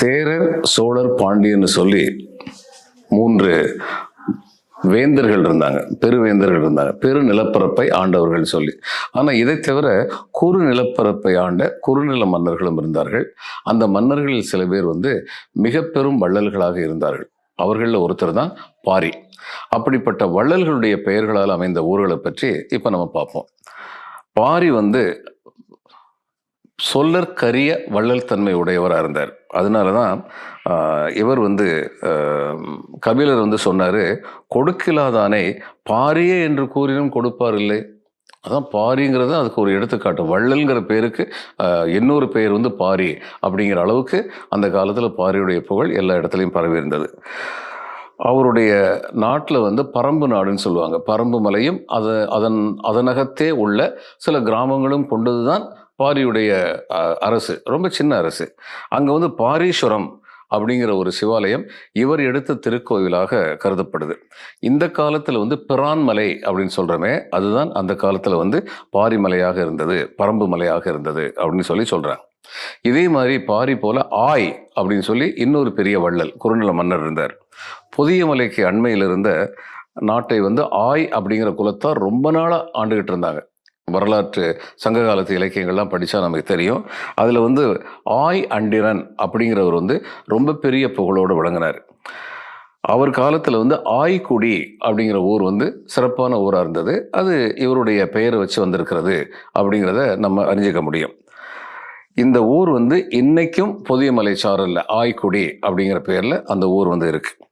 சேரர் சோழர் பாண்டியன்னு சொல்லி மூன்று வேந்தர்கள் இருந்தாங்க. பெருவேந்தர்கள் இருந்தாங்க. பெரு நிலப்பரப்பை ஆண்டவர்கள் சொல்லி. ஆனால் இதை தவிர குறு நிலப்பரப்பை ஆண்ட குறுநில மன்னர்களும் இருந்தார்கள். அந்த மன்னர்களில் சில பேர் வந்து மிக பெரும் வள்ளல்களாக இருந்தார்கள். அவர்களில் ஒருத்தர் தான் பாரி. அப்படிப்பட்ட வள்ளல்களுடைய பெயர்களால் அமைந்த ஊர்களை பற்றி இப்போ நம்ம பார்ப்போம். பாரி வந்து சொல்லற்கரிய வள்ளல் தன்மை உடையவராக இருந்தார். அதனால தான் இவர் வந்து கபிலர் வந்து சொன்னார் கொடுக்கிலாதானே பாரியே என்று கூறினும் கொடுப்பார் இல்லை அதான் பாரிங்கிறது அதுக்கு ஒரு எடுத்துக்காட்டு. வள்ளல்ங்கிற பேருக்கு இன்னொரு பெயர் வந்து பாரி அப்படிங்கிற அளவுக்கு அந்த காலத்தில் பாரியுடைய புகழ் எல்லா இடத்துலையும் பரவி இருந்தது அவருடைய நாட்டில் வந்து பரம்பு நாடுன்னு சொல்லுவாங்க. பரம்பு மலையும் அது அதன் அதனகத்தே உள்ள சில கிராமங்களும் கொண்டது தான் பாரியுடைய அரசு ரொம்ப சின்ன அரசு. அங்கே வந்து பாரீஸ்வரம் அப்படிங்கிற ஒரு சிவாலயம் இவர் எடுத்த திருக்கோவிலாக கருதப்படுது. இந்த காலத்தில் வந்து பிரான்மலை அப்படின்னு சொல்கிறோமே அதுதான் அந்த காலத்தில் வந்து பாரிமலையாக இருந்தது பரம்பு மலையாக இருந்தது அப்படின்னு சொல்லி சொல்கிறாங்க இதே மாதிரி பாரி போல ஆய் அப்படின்னு சொல்லி இன்னொரு பெரிய வள்ளல் குறுநில மன்னர் இருந்தார். புதிய மலைக்கு அண்மையில் இருந்த நாட்டை வந்து ஆய் அப்படிங்கிற குலத்தார் ரொம்ப நாளாக ஆண்டுகிட்டு இருந்தாங்க. வரலாற்று சங்க காலத்து இலக்கியங்கள்லாம் படித்தா நமக்கு தெரியும். அதில் வந்து ஆய் அண்டிரன் அப்படிங்கிறவர் வந்து ரொம்ப பெரிய புகழோடு விளங்கினார். அவர் காலத்தில் வந்து ஆய்க்குடி அப்படிங்கிற ஊர் வந்து சிறப்பான ஊராக இருந்தது. அது இவருடைய பெயரை வச்சு வந்திருக்கிறது அப்படிங்கிறத நம்ம அறிஞ்சிக்க முடியும். இந்த ஊர் வந்து இன்றைக்கும் புதிய மலை சாரல்ல ஆய்க்குடி அப்படிங்கிற பெயரில் அந்த ஊர் வந்து இருக்குது